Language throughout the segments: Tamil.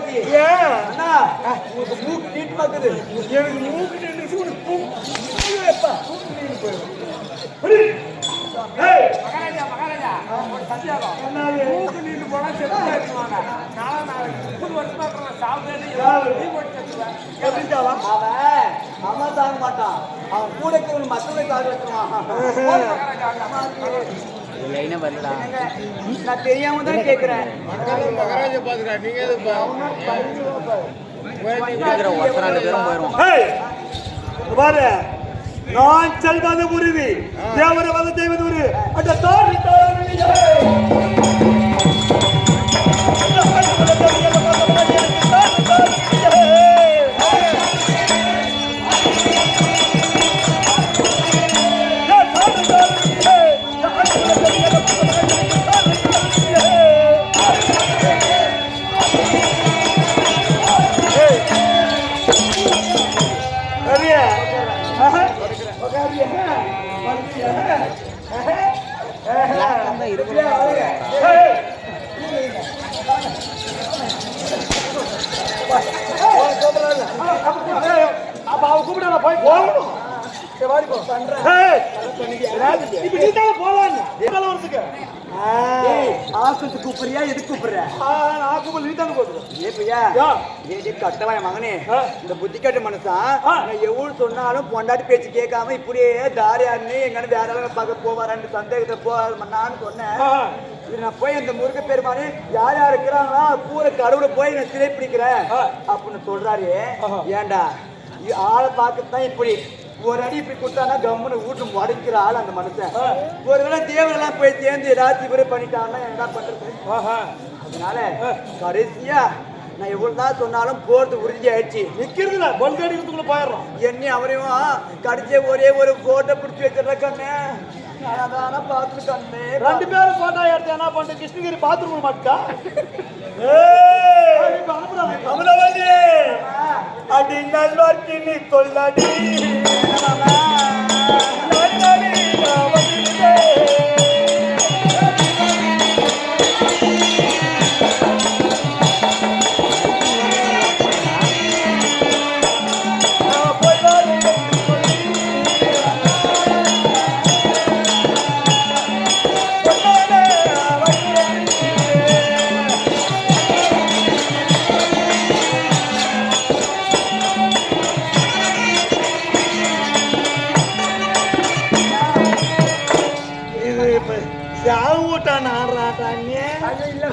போச்சு ஏன் அண்ணா. உங்களுக்கு மூக்கு நீட் பாக்குது. எனக்கு மூக்கு நின்று உனக்கு ஏய். மகாராஜா மகாராஜா. ஒரு என்னது? மூக்கு நீண்டு போனா செத்து போயிருவாங்க. நாளா நாளைக்கு முப்பது வருஷமா இருக்கிற சாப்பிட்டு. நீ போட்டு செத்துவேன் எப்படி சாவா அவன். அவன் தாங்க மாட்டான். அவன் கூட இருக்கிறவங்க மத்தவங்க சாக வச்சிருவான் என்னங்க, நான் தெரியாம தான் கேக்குறேன். ஏய் இங்க பாரு நான் செல்வது உறுதி தேவரை வந்து செய்வது உறுதி அந்த தோல்வி அப்ப அவ கூப்பிட்டா போய் போகணும் இப்ப நீ தானே கூப்பிடுறியா? எது கூப்பிடுற? நான் கூப்பிட நீ தானே கூப்பிடுறேன் ஏப்பையா. ஏடி கட்டவன் மகனே. இந்த புத்தி கட்ட மனுஷன் ஆ. நான் எவ்வளவு சொன்னாலும் பொண்டாட்டி பேச்சு கேட்காம இப்படியே தாரியாருன்னு எங்கன்னு வேற ஆளுங்க பார்க்க போவாரான்னு சந்தேகத்தை போவாருன்னு சொன்னேன். நான் போய் அந்த முருக பெருமானே யார் யார் இருக்கிறாங்களோ? பூர கடவுளை போய் நான் சிறை பிடிக்கிறேன். அப்படின்னு சொல்றாரு. இது ஆளை பார்க்கத்தான் இப்படி. ஒரு அடி இப்படி கொடுத்தானா கம்முன்னு வீட்டு முடக்கிற ஆள் அந்த மனுஷன். ஒருவேளை தேவரெல்லாம் போய் சேர்ந்து ஏதாச்சும் இவரே பண்ணிட்டாங்கன்னா என்ன பண்றது? அதனால கடைசியா நான் எவ்வளவு தான் சொன்னாலும் போறது உறுதி ஆயிடுச்சு நிக்கிறதுல பல்க் அடிக்கிறதுக்குள்ள போயிடுறோம். என்னை அவரையும் கடிச்ச ஒரே ஒரு போட்டோ பிடிச்சி வச்சிடுற கண்ணே. ரெண்டு பேரும் போட்டா எடுத்து என்ன பண்ற கிருஷ்ணகிரி பாத்ரூம் மாட்டா அமரவாதி அடி நல்வார்க்கு நீ கொள்ளடி Bye-bye. இப்ப சாவுட்டான் ஆடுறாட்டாங்க அது இல்ல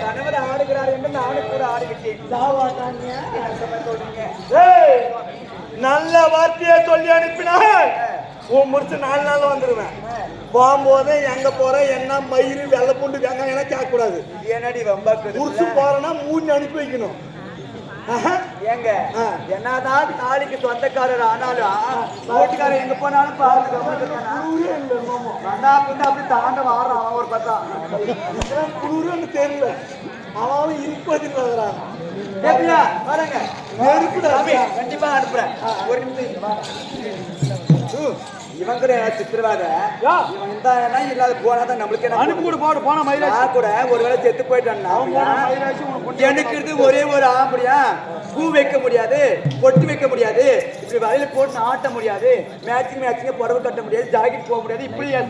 கணவர் ஆடுகிறார் என்று நானும் கூட ஆடுகிட்டேன் சாவாட்டாங்க சொல்றீங்க நல்ல வார்த்தையை சொல்லி அனுப்பினால் உன் முடிச்சு நாலு நாள் வந்துடுவேன் போகும்போது எங்க போற என்ன மயிறு வெள்ளை பூண்டு வெங்காயம் எல்லாம் கேட்க கூடாது என்னடி வம்பாக்குது புருஷு போறேன்னா மூணு அனுப்பி வைக்கணும். ஏங்க. என்னதான் தாலிக்கு சொந்தக்காரர் ஆனாலும் வீட்டுக்காரர் எங்க போனாலும் பாருங்க. அண்ணா பின்ன அப்படி தாண்ட வாடுறான் அவன் ஒரு இதெல்லாம் குளிருன்னு தெரியல. அவன் இருப்பதில் வர்றான் எப்படியா வரங்க கண்டிப்பா அனுப்புறேன். ஒரு நிமிஷம் இவன் கூட ஏதாவது சித்திரவாத. இவன் இருந்தானா இல்லாத போனாதான் நம்மளுக்கு என்ன அனுப்பி கூட போடு போன நான் கூட ஒருவேளை செத்து போயிட்டான்னா போன இருந்து ஒரே ஒரு ஆம்படியா பூ வைக்க முடியாது பொட்டு வைக்க முடியாது. இப்படி வலையில போட்டு ஆட்ட முடியாது. மேட்சிங் மேட்சிங்க புடவை கட்ட முடியாது ஜாக்கெட் போக முடியாது. இப்படி